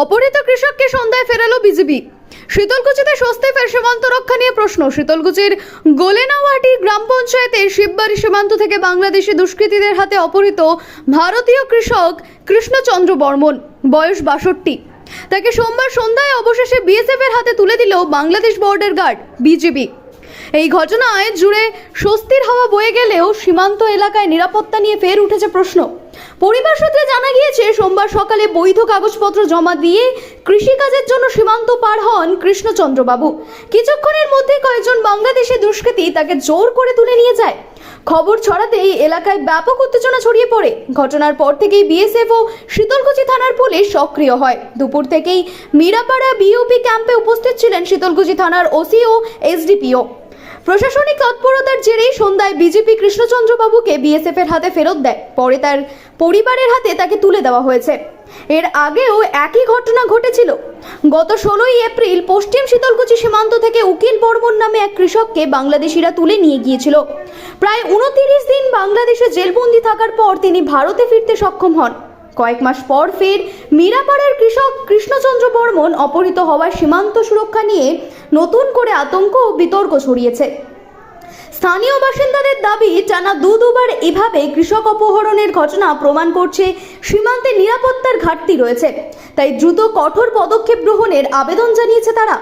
অপহৃত কৃষককে সন্ধ্যায় ফেরালো বিজেপি। শীতলকুচিতে স্বস্তি ফের সীমান্ত রক্ষা নিয়ে প্রশ্ন। শীতলকুচির গোলেনাওয়াটি গ্রাম পঞ্চায়েতে শিববাড়ি সীমান্ত থেকে বাংলাদেশি দুষ্কৃতীদের হাতে অপহৃত ভারতীয় কৃষক কৃষ্ণচন্দ্র বর্মন, বয়স বাষট্টি। তাকে সোমবার সন্ধ্যায় অবশেষে বিএসএফ এর হাতে তুলে দিল বাংলাদেশ বর্ডার গার্ড বিজিবি এই ঘটনায় জুড়ে স্বস্তির হাওয়া বয়ে গেলেও সীমান্ত এলাকায় নিরাপত্তা নিয়ে ফের উঠেছে প্রশ্ন। পরিবার সূত্রে জানা গিয়েছে, সোমবার সকালে বৈধ কাগজপত্র জমা দিয়ে কৃষিকাজের জন্য সীমান্ত পার হন কৃষ্ণচন্দ্রবাবু। কিছুক্ষণের মধ্যে কয়েকজন বাংলাদেশি দুষ্কৃতী তাকে জোর করে তুলে নিয়ে যায়। খবর ছড়াতেই এলাকায় ব্যাপক উত্তেজনা ছড়িয়ে পড়ে। ঘটনার পর থেকেই বিএসএফ ও শীতলকুচি থানার পুলিশ সক্রিয় হয়। দুপুর থেকেই মিরাপাড়া বিওপি ক্যাম্পে উপস্থিত ছিলেন শীতলকুচি থানার ওসি ও এসডিপিও। প্রশাসনিক তৎপরতার জেরেই সন্ধ্যায় বিজেপি কৃষ্ণচন্দ্রবাবুকে বিএসএফ এর হাতে ফেরত দেয়। পরে তার পরিবারের হাতে তাকে তুলে দেওয়া হয়েছে। এর আগেও একই ঘটনা ঘটেছিল। গত ষোলোই এপ্রিল পশ্চিম শীতলকুচি সীমান্ত থেকে উকিল বর্মন নামে এক কৃষককে বাংলাদেশিরা তুলে নিয়ে গিয়েছিল। প্রায় উনতিরিশ দিন বাংলাদেশে জেলবন্দি থাকার পর তিনি ভারতে ফিরতে সক্ষম হন। কয়েক মাস পর ফের মীরাপাড়ার কৃষক কৃষ্ণচন্দ্র বর্মন অপহৃত হওয়ার সীমান্ত সুরক্ষা নিয়ে নতুন করে আতঙ্ক ও বিতর্ক ছড়িয়েছে। স্থানীয় বাসিন্দাদের দাবি, টানা দু দুবার এভাবে কৃষক অপহরণের ঘটনা প্রমাণ করছে সীমান্তে নিরাপত্তার ঘাটতি রয়েছে। তাই দ্রুত কঠোর পদক্ষেপ গ্রহণের আবেদন জানিয়েছে তারা।